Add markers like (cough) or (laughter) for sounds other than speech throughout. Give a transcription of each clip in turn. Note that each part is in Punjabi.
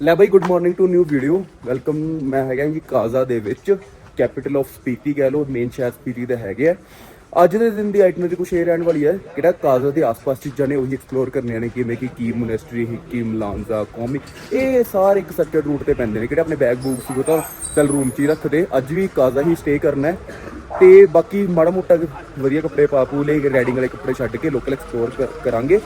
ਲੈ ਬਾਈ good morning to new video welcome ਮੈਂ ਹੈਗਾ ਜੀ ਕਾਜ਼ਾ ਦੇ ਵਿੱਚ ਕੈਪੀਟਲ ਆਫ ਸਪੀਤੀ ਕਹਿ ਲਓ ਮੇਨ ਸ਼ਹਿਰ ਸਪੀਤੀ ਦਾ ਹੈਗੇ ਆ। ਅੱਜ ਦੇ ਦਿਨ ਦੀ ਆਈਟਨਰੀ ਕੁਛ ਇਹ ਰਹਿਣ ਵਾਲੀ ਹੈ, ਕਿਹੜਾ ਕਾਜ਼ਾ ਦੇ ਆਸ-ਪਾਸ ਚੀਜ਼ਾਂ ਨੇ ਉਹੀ ਐਕਸਪਲੋਰ ਕਰਨੀਆਂ ਨੇ ਕਿਵੇਂ ਕਿ ਕੀ ਮੋਨੈਸਟਰੀ ਕੀ ਮਲਾਂਜ਼ਾ ਕੌਮੀ ਇਹ ਸਾਰੇ ਇੱਕ ਸੈਕਟਰ ਰੂਟ ਤੇ ਪੈਂਦੇ ਨੇ, ਕਿਹੜੇ ਆਪਣੇ ਬੈਗ ਬੂਗ ਸੀ ਉਹ ਤਾਂ ਚੱਲ ਰੂਮ 'ਚ ਹੀ ਰੱਖਦੇ, ਅੱਜ ਵੀ ਕਾਜ਼ਾ ਹੀ ਸਟੇ ਕਰਨਾ ਹੈ। ਤੇ ਬਾਕੀ ਮਾੜਾ ਮੋਟਾ ਵਧੀਆ ਕੱਪੜੇ ਪਾ ਪੂ ਲੈ ਰੈਡਿੰਗ ਵਾਲੇ ਕੱਪੜੇ ਛੱਡ ਕੇ ਲੋਕਲ ਐਕਸਪਲੋਰ ਕਰਾਂਗੇ।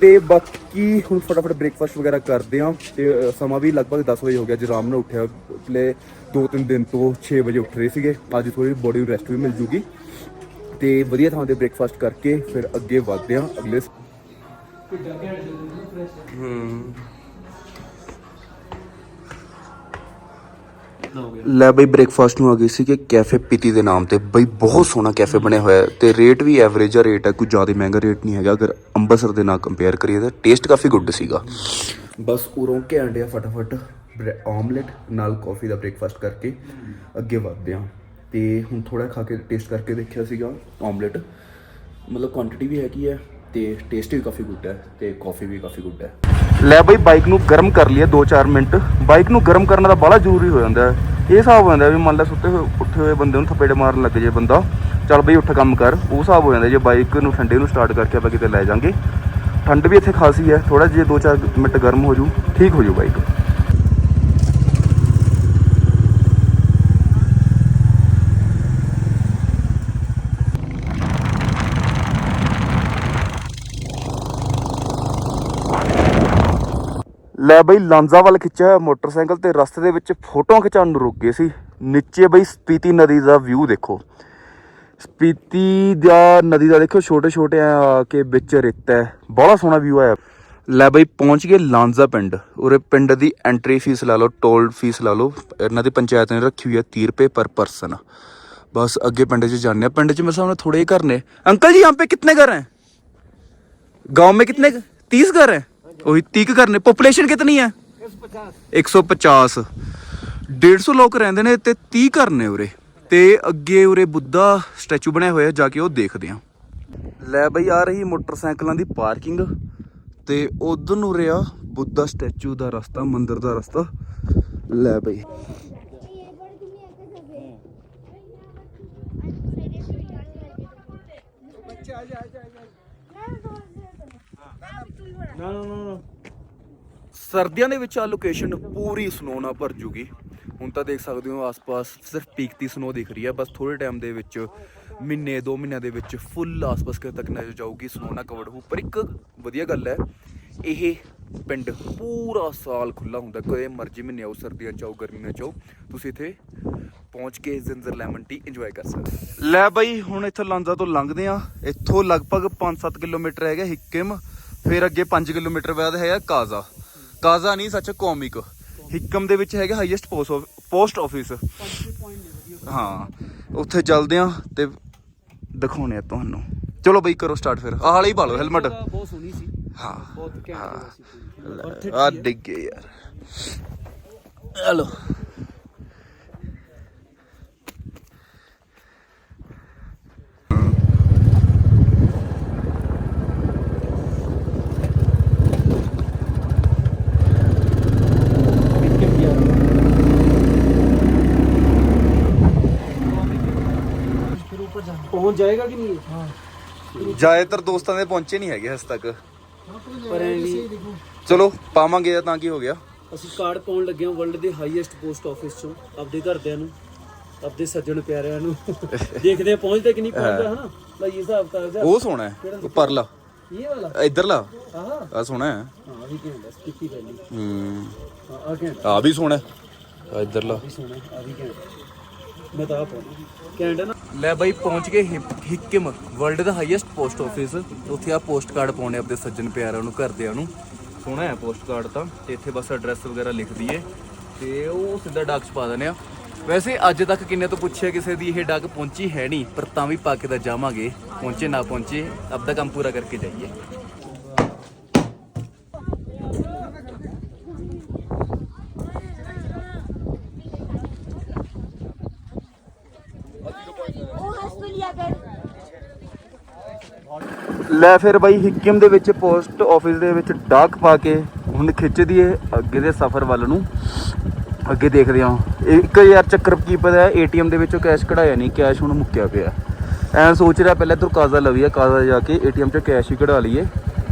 ਤੇ ਬਾਕੀ ਹੁਣ ਫਟਾਫਟ ਬ੍ਰੇਕਫਾਸਟ ਵਗੈਰਾ ਕਰਦੇ ਆ ਤੇ ਅ, ਸਮਾਂ ਵੀ ਲਗਭਗ 10 ਵਜੇ ਹੋ ਗਿਆ। ਜੀ ਆਰਾਮ ਨਾਲ ਉੱਠਿਆ ਪਿਛਲੇ ਦੋ ਤਿੰਨ ਦਿਨ ਤੋਂ 6 ਵਜੇ ਉੱਠ ਰਹੇ ਸੀਗੇ। ਅੱਜ ਥੋੜੀ ਬੋਡੀ ਨੂੰ ਰੈਸਟ ਵੀ ਮਿਲ ਜੂਗੀ। ਤੇ ਵਧੀਆ ਥਾਂ ਤੇ ਬ੍ਰੇਕਫਾਸਟ ਕਰਕੇ ਫਿਰ ਅੱਗੇ ਵਧਦੇ ਆ ਅਗਲੇ ਲੈ ਬਈ ਬ੍ਰੇਕਫਾਸਟ ਨੂੰ ਆ ਗਈ ਸੀ ਕਿ ਕੈਫੇ ਪੀਤੀ ਦੇ ਨਾਮ ਤੇ। ਬਈ ਬਹੁਤ ਸੋਹਣਾ ਕੈਫੇ ਬਣਿਆ ਹੋਇਆ ਹੈ ਤੇ ਰੇਟ ਵੀ ਐਵਰੇਜ ਆ ਰੇਟ ਹੈ ਕੋਈ ਜ਼ਿਆਦਾ ਮਹਿੰਗਾ ਰੇਟ ਨਹੀਂ ਹੈਗਾ। ਅਗਰ ਅੰਮ੍ਰਿਤਸਰ ਦੇ ਨਾਲ ਕੰਪੇਅਰ ਕਰੀਏ ਤਾਂ ਟੇਸਟ ਕਾਫੀ ਗੁੱਡ ਸੀਗਾ। ਬਸ ਉਰੋਂ ਕੇ ਆਂਡਿਆ ਫਟਾਫਟ। ਆਮਲੇਟ ਨਾਲ ਕਾਫੀ ਦਾ ਬ੍ਰੇਕਫਾਸਟ ਕਰਕੇ ਅੱਗੇ ਵਧਦੇ ਆ ਤੇ ਹੁਣ ਥੋੜਾ ਖਾ ਕੇ ਟੇਸਟ ਕਰਕੇ ਦੇਖਿਆ ਸੀਗਾ ਆਮਲੇਟ ਮਤਲਬ ਕੁਆਂਟੀਟੀ ਵੀ ਹੈਗੀ ਹੈ ਤੇ ਟੇਸਟ ਵੀ ਕਾਫੀ ਗੁੱਡ ਹੈ ਤੇ ਕਾਫੀ ਵੀ ਕਾਫੀ ਗੁੱਡ ਹੈ। ਲੈ ਬਈ ਬਾਈਕ ਨੂੰ ਗਰਮ ਕਰ ਲਈਏ 2-4 ਮਿੰਟ। ਬਾਈਕ ਨੂੰ ਗਰਮ ਕਰਨਾ ਤਾਂ ਬੜਾ ਜ਼ਰੂਰੀ ਹੋ ਜਾਂਦਾ ਹੈ। ਇਹ ਹਿਸਾਬ ਹੋ ਜਾਂਦਾ ਵੀ ਮੰਨ ਲੈ ਸੁੱਤੇ ਹੋਏ ਉੱਠੇ ਹੋਏ ਬੰਦੇ ਨੂੰ ਥਪੇੜੇ ਮਾਰਨ ਲੱਗ ਜੇ ਬੰਦਾ। ਚੱਲ ਬਈ, ਉੱਠ ਕੰਮ ਕਰ। ਉਹ ਹਿਸਾਬ ਹੋ ਜਾਂਦਾ ਜੇ ਬਾਈਕ ਨੂੰ ਠੰਡੇ ਨੂੰ ਸਟਾਰਟ ਕਰਕੇ ਆਪਾਂ ਕਿਤੇ ਲੈ ਜਾਾਂਗੇ। ਠੰਡ ਵੀ ਇੱਥੇ ਖਾਸੀ ਹੈ। ਥੋੜਾ ਜਿਹਾ 2-4 ਮਿੰਟ ਗਰਮ ਹੋ ਜੂ। ਠੀਕ ਹੋ ਜੂ ਬਾਈਕ ਲੈ ਬਈ ਲਾਂਜ਼ਾ ਵੱਲ ਖਿੱਚਿਆ ਹੋਇਆ ਮੋਟਰਸਾਈਕਲ ਤੇ ਰਸਤੇ ਦੇ ਵਿੱਚ ਫੋਟੋਆਂ ਖਿਚਾਉਣ ਨੂੰ ਰੁਕ ਗਏ ਸੀ ਨੀਚੇ ਬਈ ਸਪੀਤੀ ਨਦੀ ਦਾ ਵਿਊ ਦੇਖੋ ਸਪੀਤੀ ਦਾ ਨਦੀ ਦਾ ਦੇਖੋ ਛੋਟੇ ਛੋਟੇ ਆ ਕੇ ਵਿੱਚ ਰੇਤਾ ਹੈ ਬੜਾ ਸੋਹਣਾ ਵਿਊ ਆਇਆ ਲੈ ਬਈ ਪਹੁੰਚ ਗਏ ਲਾਂਜ਼ਾ ਪਿੰਡ ਉਰੇ ਪਿੰਡ ਦੀ ਐਂਟਰੀ ਫੀਸ ਲਾ ਲਓ ਟੋਲ ਫੀਸ ਲਾ ਲਓ ਇਹਨਾਂ ਦੀ ਪੰਚਾਇਤ ਨੇ ਰੱਖੀ ਹੋਈ ਹੈ 30 ਰੁਪਏ ਪਰ ਪਰਸਨ ਬਸ ਅੱਗੇ ਪਿੰਡ 'ਚ ਜਾਂਦੇ ਆ ਪਿੰਡ 'ਚ ਮੇਰੇ ਸਾਹਮਣੇ ਥੋੜੇ ਹੀ ਘਰ ਨੇ ਅੰਕਲ जी यहाँ पे कितने घर हैं गांव में कितने तीस घर हैं ਉਹੀ 30 ਕੁ ਘਰ ਨੇ ਪੋਪੂਲੇਸ਼ਨ ਕਿੰਨੀ ਹੈ 150 150 ਲੋਕ ਰਹਿੰਦੇ ਨੇ ਤੇ 30 ਘਰ ਉਰੇ। ਤੇ ਅੱਗੇ ਉਰੇ ਬੁੱਧਾ ਸਟੈਚੂ ਬਣਿਆ ਹੋਇਆ, ਜਾ ਕੇ ਉਹ ਦੇਖਦੇ ਆ। ਲੈ ਬਈ, ਆ ਰਹੀ ਮੋਟਰਸਾਈਕਲਾਂ ਦੀ ਪਾਰਕਿੰਗ। ਤੇ ਉਧਰ ਨੂੰ ਰਿਆ ਬੁੱਧਾ ਸਟੈਚੂ ਦਾ ਰਸਤਾ, ਮੰਦਿਰ ਦਾ ਰਸਤਾ। ਲੈ ਬਈ। ਸਰਦੀਆਂ ਦੇ ਵਿੱਚ ਆ ਲੋਕੇਸ਼ਨ ਪੂਰੀ ਸਨੋ ਨਾਲ ਭਰ ਜੂਗੀ। ਹੁਣ ਤਾਂ ਦੇਖ ਸਕਦੇ ਹੋ ਆਸ-ਪਾਸ ਸਿਰਫ ਪੀਕ ਦੀ ਸਨੋ ਦਿਖ ਰਹੀ ਹੈ ਬਸ ਥੋੜੇ ਟਾਈਮ ਦੇ ਵਿੱਚ ਮਹੀਨੇ ਦੋ ਮਹੀਨਿਆਂ ਦੇ ਵਿੱਚ ਫੁੱਲ ਆਸ-ਪਾਸ ਕਿਤੇ ਤੱਕ ਨਜ਼ਰ ਜਾਊਗੀ ਸਨੋ ਨਾਲ ਕਵਰਡ ਹੋ ਪਰ ਇੱਕ ਵਧੀਆ ਗੱਲ ਹੈ ਇਹ ਪਿੰਡ ਪੂਰਾ ਸਾਲ ਖੁੱਲਾ ਹੁੰਦਾ ਕੋਈ ਮਰਜ਼ੀ ਮਹੀਨੇ ਆਓ ਸਰਦੀਆਂ ਚ ਆਓ ਗਰਮੀਆਂ ਚ ਆਓ ਤੁਸੀਂ ਇੱਥੇ ਪਹੁੰਚ ਕੇ ਜ਼ਿੰਜਰ ਲੈਮਨ ਟੀ ਇੰਜੋਏ ਕਰ ਸਕਦੇ ਹੋ। ਲੈ ਬਾਈ ਹੁਣ ਇੱਥੋਂ ਲਾਂਜ਼ਾ ਤੋਂ ਲੰਘਦੇ ਆ ਇੱਥੋਂ ਲਗਭਗ 5-7 ਕਿਲੋਮੀਟਰ ਹੈਗਾ ਹਿੱਕਿਮ। ਫਿਰ ਅੱਗੇ 5 ਕਿਲੋਮੀਟਰ ਬਾਅਦ ਹੈਗਾ ਕਾਜ਼ਾ ਕਾਜ਼ਾ ਨਹੀਂ ਸੱਚ ਕੌਮਿਕ ਹਿੱਕਮ ਦੇ ਵਿੱਚ ਹੈਗਾ ਹਾਈਐਸਟ ਪੋਸਟ ਆਫਿਸ ਹਾਂ ਉੱਥੇ ਚੱਲਦੇ ਆ ਤੇ ਦਿਖਾਉਣੇ ਆ ਤੁਹਾਨੂੰ ਚਲੋ ਬਈ ਕਰੋ ਸਟਾਰਟ ਫਿਰ ਆਹ ਵਾਲੀ ਹੀ ਪਾ ਲਓ ਹੈਲਮਟ ਬਹੁਤ ਸੋਹਣੀ ਸੀ ਹਾਂ ਬਹੁਤ ਘੈਂਟ ਸੀ ਆ ਡਿੱਗੇ ਯਾਰ ਹਲੋ ਫਿਰ ਉੱਪਰ ਜਾ ਪਹੁੰਚ ਜਾਏਗਾ ਕਿ ਨਹੀਂ? ਹਾਂ। ਜ਼ਿਆਦਾਤਰ ਦੋਸਤਾਂ ਦੇ ਪਹੁੰਚੇ ਨਹੀਂ ਹੈਗੇ ਹਸ ਤੱਕ। ਪਰ ਐ ਵੀ ਚਲੋ ਪਾਵਾਂਗੇ ਤਾਂ ਕੀ ਹੋ ਗਿਆ। ਅਸੀਂ ਕਾਰਡ ਪਾਉਣ ਲੱਗੇ ਹਾਂ ਵਰਲਡ ਦੇ ਹਾਈਐਸਟ ਪੋਸਟ ਆਫਿਸ ਚੋਂ ਆਪਦੇ ਘਰਦਿਆਂ ਨੂੰ ਆਪਦੇ ਸੱਜਣ ਪਿਆਰਿਆਂ ਨੂੰ। (laughs) ਦੇਖਦੇ ਆ ਪਹੁੰਚਦੇ ਕਿ ਨਹੀਂ ਪਹੁੰਚਦਾ ਹਨਾ? ਲਈ ਹਿਸਾਬ ਕਰ ਜਾ ਉਹ ਸੋਹਣਾ ਹੈ ਉਹ ਪਰਲਾ। ਇਹ ਵਾਲਾ? ਇਧਰਲਾ। ਆਹਾ। ਆ ਸੋਹਣਾ ਹੈ। ਹਾਂ ਵੀ ਘੈਂਟ ਸਪੀਤੀ ਵੈਲੀ ਹੂੰ। ਹਾਂ ਆ ਘੈਂਟ ਆ ਵੀ ਸੋਹਣਾ ਆ ਇਧਰਲਾ। ਵੀ ਸੋਹਣਾ ਆ ਵੀ ਘੈਂਟ ਮੈਂ ਤਾਂ ਪਾਉਣਾ ਘੈਂਟ ਹੈ ਨਾ। ਲੈ ਬਾਈ, ਪਹੁੰਚ ਗਏ ਹਿ- ਹਿੱਕਿਮ ਵਰਲਡ ਦਾ ਹਾਈਐਸਟ ਪੋਸਟ ਆਫਿਸ ਉੱਥੇ ਆ ਪੋਸਟ ਕਾਰਡ ਪਾਉਣੇ ਆਪਣੇ ਸੱਜਣ ਪਿਆਰਿਆਂ ਨੂੰ, ਘਰਦਿਆਂ ਨੂੰ। ਸੋਹਣਾ ਹੈ ਪੋਸਟ ਕਾਰਡ ਤਾਂ। ਤੇ ਇੱਥੇ ਬਸ ਐਡਰੈਸ ਵਗੈਰਾ ਲਿਖ ਦਈਏ। ਤੇ ਉਹ ਸਿੱਧਾ ਡਾਕ 'ਚ ਪਾ ਦਿੰਦੇ ਆ। ਵੈਸੇ ਅੱਜ ਤੱਕ ਕਿੰਨੇ ਤੋਂ ਪੁੱਛਿਆ ਕਿਸੇ ਦੀ ਇਹ ਡਾਕ ਪਹੁੰਚੀ ਹੈ ਨਹੀਂ, ਪਰ ਤਾਂ ਵੀ ਪਾ ਕੇ ਤਾਂ ਜਾਵਾਂਗੇ। ਪਹੁੰਚੇ ਨਾ ਪਹੁੰਚੇ, ਆਪਦਾ ਕੰਮ ਪੂਰਾ ਕਰਕੇ ਜਾਈਏ ਉਹ ਹਸਪੀਟਲ ਕਰ ਲੈ ਫਿਰ ਬਾਈ ਹਿੱਕਿਮ ਦੇ ਵਿੱਚ ਪੋਸਟ ਆਫਿਸ ਦੇ ਵਿੱਚ ਡਾਕ ਪਾ ਕੇ ਹੁਣ ਖਿੱਚ ਦੀਏ ਅੱਗੇ ਦੇ ਸਫ਼ਰ ਵੱਲ ਨੂੰ। ਅੱਗੇ ਦੇਖਦੇ ਹਾਂ। ਇੱਕ ਯਾਰ ਚੱਕਰ ਕੀ ਪਤਾ ਹੈ ਏਟੀਐਮ ਦੇ ਵਿੱਚੋਂ ਕੈਸ਼ ਕਢਾਇਆ ਨਹੀਂ ਕੈਸ਼ ਹੁਣ ਮੁੱਕਿਆ ਪਿਆ। ਐਂ ਸੋਚ ਰਿਹਾ ਪਹਿਲਾਂ ਇੱਧਰ ਕਾਜ਼ਾ ਲਵੀਆ ਕਾਜ਼ਾ ਜਾ ਕੇ ਏਟੀਐਮ 'ਚੋਂ ਕੈਸ਼ ਹੀ ਕਢਾ ਲਈਏ,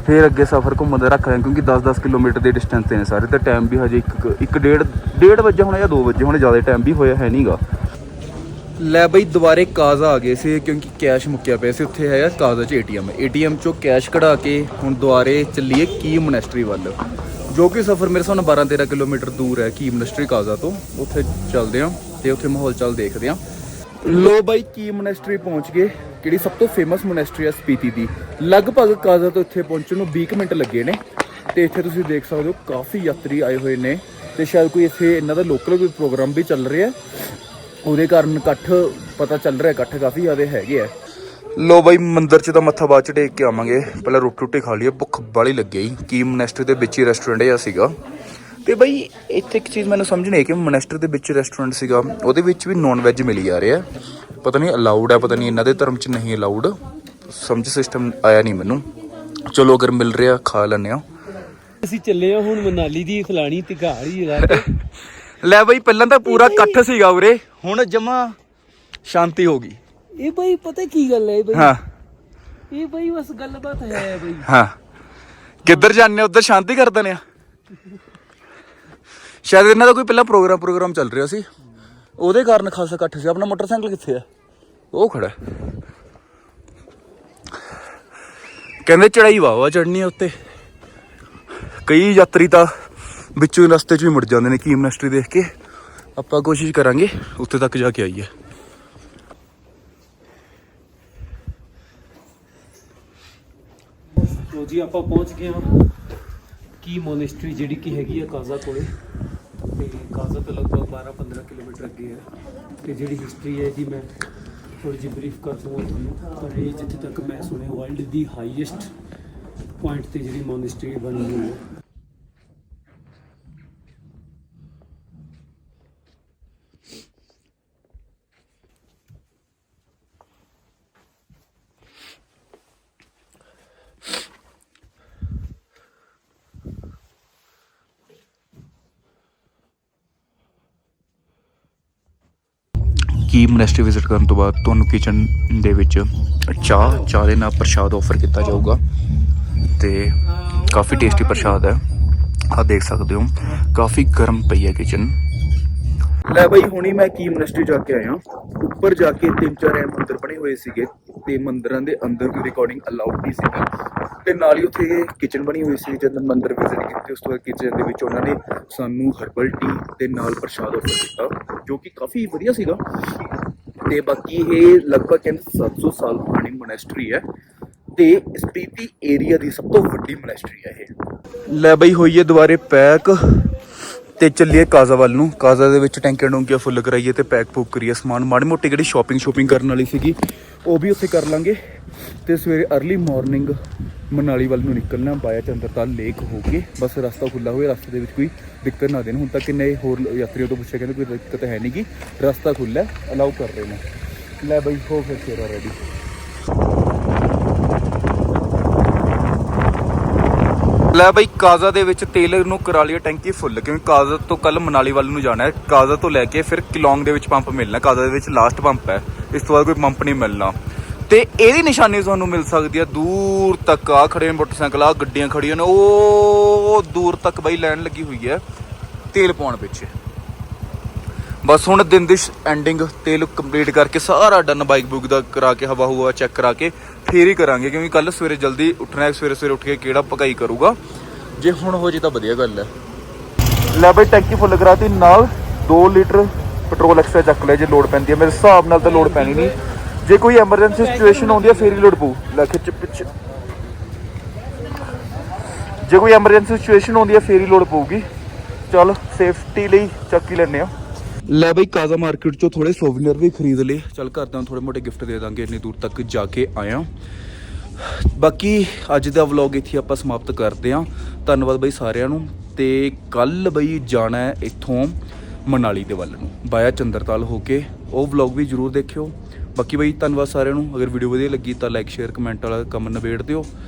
ਫਿਰ ਅੱਗੇ ਸਫ਼ਰ ਘੁੰਮਣ ਦਾ ਰੱਖਦੇ ਰਹੇ ਕਿਉਂਕਿ 10-10 ਕਿਲੋਮੀਟਰ ਦੇ ਡਿਸਟੈਂਸ ਤੇ ਨੇ ਸਾਰੇ, ਤੇ ਟਾਈਮ ਵੀ ਹਜੇ ਇੱਕ ਇੱਕ ਡੇਢ ਡੇਢ ਵਜੇ ਹੋਣਾ ਜਾਂ 2 ਵਜੇ ਹੋਣੇ, ਜ਼ਿਆਦਾ ਟਾਈਮ ਵੀ ਹੋਇਆ ਹੈ ਨਹੀਂਗਾ ਲੈ ਬਈ, ਦੁਬਾਰੇ ਕਾਜ਼ਾ ਆ ਗਏ ਸੀ ਕਿਉਂਕਿ ਕੈਸ਼ ਮੁੱਕਿਆ ਪਿਆ ਸੀ। ਉੱਥੇ ਹੈਗਾ ਕਾਜ਼ਾ 'ਚ ਏਟੀਐਮ ਏਟੀਐਮ 'ਚੋਂ ਕੈਸ਼ ਕਢਾ ਕੇ ਹੁਣ ਦੁਬਾਰੇ ਚੱਲੀਏ ਕੀ ਮੋਨੈਸਟਰੀ ਵੱਲ। ਜੋ ਕਿ ਸਫ਼ਰ ਮੇਰੇ ਸਾਨੂੰ ਨਾਲ 12-13 ਕਿਲੋਮੀਟਰ ਦੂਰ ਹੈ, ਕੀ ਮੋਨੈਸਟਰੀ ਕਾਜ਼ਾ ਤੋਂ। ਉੱਥੇ ਚੱਲਦੇ ਆਂ ਤੇ ਉੱਥੇ ਮਾਹੌਲ ਚੱਲ ਦੇਖਦੇ ਆਂ ਲੋ ਬਾਈ, ਕੀ ਮੋਨੈਸਟਰੀ ਪਹੁੰਚ ਗਏ? ਕਿਹੜੀ ਸਭ ਤੋਂ ਫੇਮਸ ਮੋਨੈਸਟਰੀ ਆ ਸਪੀਤੀ ਦੀ? ਲਗਭਗ ਕਾਜ਼ਾ ਤੋਂ ਇੱਥੇ ਪਹੁੰਚਣ ਨੂੰ 20 ਕੁ ਮਿੰਟ ਲੱਗੇ ਨੇ। ਤੇ ਇੱਥੇ ਤੁਸੀਂ ਦੇਖ ਸਕਦੇ ਹੋ ਕਾਫੀ ਯਾਤਰੀ ਆਏ ਹੋਏ ਨੇ। ਤੇ ਸ਼ਾਇਦ ਕੋਈ ਇੱਥੇ ਇਹਨਾਂ ਦਾ ਲੋਕਲ ਕੋਈ ਪ੍ਰੋਗਰਾਮ ਵੀ ਚੱਲ ਰਿਹਾ ਉਹਦੇ ਕਾਰਨ ਇਕੱਠ ਪਤਾ ਚੱਲ ਰਿਹਾ ਇਕੱਠ ਕਾਫੀ ਜ਼ਿਆਦਾ ਹੈਗੇ ਆ। ਲੋ ਬਾਈ ਮੰਦਿਰ 'ਚ ਤਾਂ ਮੱਥਾ ਬਾਅਦ 'ਚ ਟੇਕ ਕੇ ਆਵਾਂਗੇ। ਪਹਿਲਾਂ ਰੋਟੀ ਰੋਟੀ ਖਾ ਲਈਏ ਭੁੱਖ ਬਾਲੀ ਲੱਗੀ ਹੀ ਕੀ ਮੋਨੈਸਟਰੀ ਦੇ ਵਿੱਚ ਹੀ ਰੈਸਟੋਰੈਂਟ ਜਿਹਾ ਸੀਗਾ। ਤੇ ਬਾਈ ਇੱਥੇ ਇੱਕ ਚੀਜ਼ ਮੈਨੂੰ ਸਮਝ ਨਹੀਂ ਆਈ ਕਿ ਮੋਨੈਸਟਰੀ ਦੇ ਵਿੱਚ ਰੈਸਟੋਰੈਂਟ ਸੀਗਾ। ਉਹਦੇ ਵਿੱਚ ਵੀ ਨੌਨ ਵੈਜ ਮਿਲੀ ਜਾ ਰਿਹਾ। ਪਤਾ ਨਹੀਂ ਅਲਾਉਡ ਹੈ ਪਤਾ ਨਹੀਂ ਇਹਨਾਂ ਦੇ ਧਰਮ 'ਚ ਨਹੀਂ ਅਲਾਉਡ ਸਮਝ ਸਿਸਟਮ ਆਇਆ ਨਹੀਂ ਮੈਨੂੰ। ਚਲੋ ਅਗਰ ਮਿਲ ਰਿਹਾ ਖਾ ਲੈਂਦੇ ਆ ਅਸੀਂ ਚੱਲੇ ਆ ਹੁਣ ਮਨਾਲੀ ਦੀ ਖਲਾਣੀ ਤੇ ਘਾੜੀ ਰਾਤ। ਲੈ ਬਾਈ ਪਹਿਲਾਂ ਤਾਂ ਪੂਰਾ ਇਕੱਠ ਸੀਗਾ ਉਰੇ। ਹੁਣ ਜਮਾ ਸ਼ਾਂਤੀ ਹੋ ਗਈ। ਇਹ ਬਈ ਪਤਾ ਕੀ ਗੱਲ ਹੈ ਬਈ? ਹਾਂ। ਇਹ ਬਈ ਬਸ ਗੱਲਬਾਤ ਹੈ ਬਈ। ਹਾਂ। ਕਿੱਧਰ ਜਾਂਦੇ ਉਧਰ ਸ਼ਾਂਤੀ ਕਰ ਦਨੇ ਆ। ਸ਼ਾਇਦ ਇਹਨਾਂ ਦਾ ਕੋਈ ਪਹਿਲਾਂ ਪ੍ਰੋਗਰਾਮ ਪ੍ਰੋਗਰਾਮ ਚੱਲ ਰਿਹਾ ਸੀ। ਉਹਦੇ ਕਾਰਨ ਖਾਸਾ ਇਕੱਠ ਸੀ। ਆਪਣਾ ਮੋਟਰਸਾਈਕਲ ਕਿੱਥੇ ਆ? ਉਹ ਖੜਾ। ਕਹਿੰਦੇ ਚੜਾਈ ਵਾਵਾ ਚੜਨੀ ਉੱਤੇ। ਕਈ ਯਾਤਰੀ ਤਾਂ ਵਿੱਚੋਂ ਰਸਤੇ 'ਚ ਵੀ ਮੁੜ ਜਾਂਦੇ ਨੇ ਕੀ ਮਿਨਿਸਟਰੀ ਦੇਖ ਕੇ। ਆਪਾਂ ਕੋਸ਼ਿਸ਼ ਕਰਾਂਗੇ, ਉੱਥੇ ਤੱਕ ਜਾ ਕੇ ਆਈਏ। ਲੋ ਜੀ, ਆਪਾਂ ਪਹੁੰਚ ਗਏ ਹਾਂ। ਕੀ ਮੋਨਿਸਟਰੀ ਜਿਹੜੀ ਕਿ ਹੈਗੀ ਆ ਕਾਜ਼ਾ ਕੋਲੇ? ਤੇ ਕਾਜ਼ਾ ਤੋਂ ਲਗਭਗ 12-15 ਕਿਲੋਮੀਟਰ ਅੱਗੇ ਹੈ। ਤੇ ਜਿਹੜੀ ਹਿਸਟਰੀ ਹੈ ਇਹਦੀ ਮੈਂ ਥੋੜੀ ਜਿਹੀ ਬਰੀਫ ਕਰ ਦੂੰਗਾ ਤੁਹਾਨੂੰ। ਪਰ ਇਹ ਜਿੱਥੇ ਤੱਕ ਮੈਂ ਸੁਣਿਆ ਵਰਲਡ ਦੀ ਹਾਈਐਸਟ ਪੁਆਇੰਟ ਤੇ ਜਿਹੜੀ ਮੋਨਿਸਟਰੀ ਬਣੀ ਹੋਈ ਹੈ। ਕੀ ਮੋਨੈਸਟਰੀ ਵਿਜ਼ਿਟ ਕਰਨ ਤੋਂ ਬਾਅਦ ਤੁਹਾਨੂੰ ਕਿਚਨ ਦੇ ਵਿੱਚ ਚਾਹ ਚਾਹ ਦੇ ਨਾਲ ਪ੍ਰਸ਼ਾਦ ਆਫਰ ਕੀਤਾ ਜਾਊਗਾ ਤੇ ਕਾਫੀ ਟੇਸਟੀ ਪ੍ਰਸ਼ਾਦ ਹੈ। ਆ ਦੇਖ ਸਕਦੇ ਹੋ, ਕਾਫੀ ਗਰਮ ਪਈ ਹੈ ਕਿਚਨ ਲੈ ਬਈ, ਹੁਣੀ ਮੈਂ ਕੀ ਮੋਨੈਸਟਰੀ ਜਾ ਕੇ ਆਇਆ। ਉੱਪਰ ਜਾ ਕੇ ਤਿੰਨ ਚਾਰ ਐ ਮੰਦਿਰ ਬਣੇ ਹੋਏ ਸੀਗੇ ਤੇ ਮੰਦਰਾਂ ਦੇ ਅੰਦਰ ਵੀ ਰਿਕਾਰਡਿੰਗ ਅਲਾਉਡ ਨਹੀਂ ਸੀਗਾ। ਤੇ ਨਾਲ ਹੀ ਉੱਥੇ ਕਿਚਨ ਬਣੀ ਹੋਈ ਸੀ ਜਦ ਮੰਦਿਰ ਵਿਜ਼ਿਟ ਕੀਤੇ, ਉਸ ਤੋਂ ਬਾਅਦ ਕਿਚਨ ਦੇ ਵਿੱਚ ਉਹਨਾਂ ਨੇ ਸਾਨੂੰ ਹਰਬਲ ਟੀ ਤੇ ਨਾਲ ਪ੍ਰਸ਼ਾਦ ਆਫਰ ਕੀਤਾ, ਜੋ ਕਿ ਕਾਫੀ ਵਧੀਆ ਸੀਗਾ। ਤੇ ਬਾਕੀ ਇਹ ਲਗਭਗ ਕਹਿੰਦੇ 700 ਸਾਲ ਪੁਰਾਣੀ ਮੋਨੈਸਟਰੀ ਹੈ ਤੇ ਸਪੀਤੀ ਏਰੀਆ ਦੀ ਸਭ ਤੋਂ ਵੱਡੀ ਮੋਨੈਸਟਰੀ ਹੈ ਇਹ। ਲੈ ਬਈ ਹੋਈਏ ਦੁਬਾਰੇ ਪੈਕ ਤੇ ਚੱਲੀਏ ਕਾਜ਼ਾ ਵੱਲ ਨੂੰ। ਕਾਜ਼ਾ ਦੇ ਵਿੱਚ ਟੈਂਕੀਆਂ ਡੋਂਕੀਆਂ ਫੁੱਲ ਕਰਾਈਏ ਤੇ ਪੈਕ ਪੂਕ ਕਰੀਏ ਸਮਾਨ। ਮਾੜੀ ਮੋਟੀ ਜਿਹੜੀ ਸ਼ਾਪਿੰਗ ਸ਼ੋਪਿੰਗ ਕਰਨ ਵਾਲੀ ਸੀਗੀ, ਉਹ ਵੀ ਉੱਥੇ ਕਰ ਲਾਂਗੇ। ਤੇ ਸਵੇਰੇ अर्ਲੀ ਮਾਰਨਿੰਗ ਮਨਾਲੀ ਵੱਲ ਨੂੰ ਨਿਕਲਣਾ ਬਾਇਆ ਚੰਦਰਤਾਲ ਲੇਕ ਹੋ ਕੇ ਬਸ ਰਸਤਾ ਖੁੱਲਾ ਹੋਵੇ ਰਸਤੇ ਦੇ ਵਿੱਚ ਕੋਈ ਦਿੱਕਤ ਨਾ ਦੇਣ। ਹੁਣ ਤੱਕ ਕਿੰਨੇ ਹੋਰ ਯਾਤਰੀਆਂ ਤੋਂ ਪੁੱਛਿਆ ਕਹਿੰਦੇ ਕੋਈ ਦਿੱਕਤ ਹੈ ਨਹੀਂ ਕਿ ਰਸਤਾ ਖੁੱਲਾ ਅਲਾਉ ਕਰ ਰਹੇ ਨੇ। ਲੈ ਬਈ, ਹੋ ਫਿਰ ਤੇਰਾ ਰੈਡੀ ਲੈ ਬਈ, ਕਾਜ਼ਾ ਦੇ ਵਿੱਚ ਤੇਲ ਨੂੰ ਕਰਾ ਲਿਆ ਟੈਂਕੀ ਫੁੱਲ ਕਿਉਂਕਿ ਕਾਜ਼ਾ ਤੋਂ ਕੱਲ ਮਨਾਲੀ ਵੱਲ ਨੂੰ ਜਾਣਾ ਹੈ। ਕਾਜ਼ਾ ਤੋਂ ਲੈ ਕੇ ਫਿਰ ਕਿਲੋਂਗ ਦੇ ਵਿੱਚ ਪੰਪ ਮਿਲਣਾ। ਕਾਜ਼ਾ ਦੇ ਵਿੱਚ ਲਾਸਟ ਪੰਪ ਹੈ। ਇਸ ਤੋਂ ਬਾਅਦ ਕੋਈ ਪੰਪ ਨਹੀਂ ਮਿਲਣਾ। ਤੇ ਇਹਦੀ ਨਿਸ਼ਾਨੀ ਤੁਹਾਨੂੰ ਮਿਲ ਸਕਦੀ ਹੈ ਦੂਰ ਤੱਕ ਆ ਖੜੇ ਨੇ ਮੋਟਰਸਾਈਕਲ, ਆ ਗੱਡੀਆਂ ਖੜੀਆਂ ਨੇ। ਉਹ ਦੂਰ ਤੱਕ ਬਈ ਲਾਈਨ ਲੱਗੀ ਹੋਈ ਹੈ ਤੇਲ ਪਾਉਣ ਪਿੱਛੇ। ਬਸ ਹੁਣ ਦਿਨ ਦੀ ਐਂਡਿੰਗ ਤੇਲ ਕੰਪਲੀਟ ਕਰਕੇ ਸਾਰਾ ਡਨ ਬਾਈਕ ਬੁੱਕ ਦਾ ਕਰਾ ਕੇ, ਹਵਾ ਹੁਵਾ ਚੈੱਕ ਕਰਾ ਕੇ, ਫੇਰ ਹੀ ਕਰਾਂਗੇ, ਕਿਉਂਕਿ ਕੱਲ ਸਵੇਰੇ ਜਲਦੀ ਉੱਠਣਾ ਸਵੇਰੇ ਸਵੇਰੇ ਉੱਠ ਕੇ ਕਿਹੜਾ ਪਕਾਈ ਕਰੂਗਾ। ਜੇ ਹੁਣ ਹੋ ਜੇ ਤਾਂ ਵਧੀਆ ਗੱਲ ਹੈ। ਲੈ ਬਈ ਟੈਂਕੀ ਫੁੱਲ ਕਰਾਤੀ ਨਾਲ 2 ਲੀਟਰ ਪੈਟਰੋਲ ਐਕਸਟਰਾ ਚੱਕ ਲਿਆ ਜੇ ਲੋਡ ਪੈਂਦੀ ਹੈ। ਮੇਰੇ ਹਿਸਾਬ ਨਾਲ ਤਾਂ ਲੋਡ ਪੈਣੀ ਨਹੀਂ। ਜੇ ਕੋਈ ਐਮਰਜੈਂਸੀ ਸਿਚੁਏਸ਼ਨ ਆਉਂਦੀ ਹੈ ਫੇਰ ਹੀ ਲੋੜ ਪਊ। ਲੈ, ਖਿੱਚ, ਪਿੱਛੇ। ਜੇ ਕੋਈ ਐਮਰਜੈਂਸੀ ਸਿਚੁਏਸ਼ਨ ਆਉਂਦੀ ਹੈ ਫੇਰ ਹੀ ਲੋੜ ਪਊਗੀ। ਚਲ ਸੇਫਟੀ ਲਈ ਚੱਕੀ ਹੀ ਲੈਨੇ ਆ। ਲੈ ਬਈ, ਕਾਜ਼ਾ ਮਾਰਕੀਟ ਚੋਂ ਥੋੜੇ ਸੋਵੀਨੀਅਰ ਵੀ ਖਰੀਦ ਲਏ। ਚਲ ਨੂੰ ਥੋੜੇ ਮੋਟੇ ਗਿਫਟ ਦੇ ਦਾਂਗੇ, ਇੰਨੀ ਦੂਰ ਤੱਕ ਜਾ ਕੇ ਆਇਆ ਬਾਕੀ, ਅੱਜ ਦਾ ਵਲੌਗ ਇੱਥੇ ਆਪਾਂ ਸਮਾਪਤ ਕਰਦੇ ਹਾਂ ਧੰਨਵਾਦ ਬਈ ਸਾਰਿਆਂ ਨੂੰ। ਤੇ ਕੱਲ ਬਈ ਜਾਣਾ ਹੈ ਇੱਥੋਂ ਮਨਾਲੀ ਦੇ ਵੱਲ ਨੂੰ। ਬਾਇਆ ਚੰਦਰਤਾਲ ਹੋ ਕੇ। ਉਹ ਵਲੌਗ ਵੀ ਜਰੂਰ ਦੇਖਿਓ। ਬਾਕੀ ਬਾਈ, ਧੰਨਵਾਦ ਸਾਰਿਆਂ ਨੂੰ। ਅਗਰ ਵੀਡੀਓ ਵਧੀਆ ਲੱਗੀ ਤਾਂ ਲਾਈਕ ਸ਼ੇਅਰ ਕਮੈਂਟ ਵਾਲਾ ਕੰਮ ਨਿਬੇੜ ਦਿਓ।